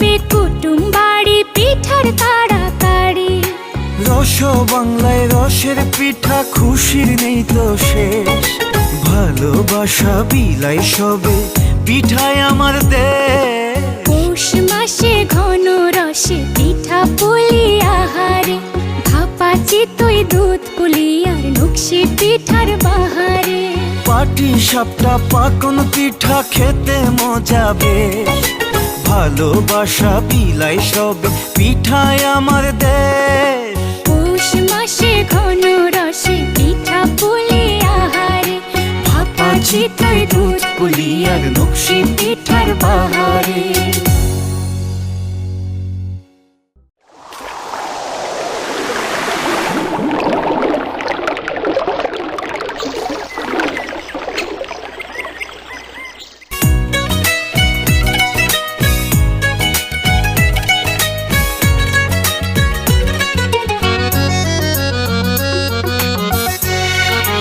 যাবে কুটুম বাড়ি পিঠার তাড়াতাড়ি। রস বাংলায় রসের পিঠা খুশির নেই তো শেষ। ভালোবাসা বিলাই সবে পিঠায় আমার দেশ। পৌষ মাসে ঘন রসে পিঠা পুলি আহারে ভাপা চিতই দুধ পুলি আর নকশি পিঠার বাহারে। পাটি সাপটা পাকন পিঠা খেতে মজা বেশ। ভালোবাসা বিলাই সবে পিঠায় আমার দেশ। পৌষ মাসে ঘন রসে, পিঠা পুলি আহারে, ভাপা চিতই দুধ পুলি আর নকশি পিঠার বাহারে।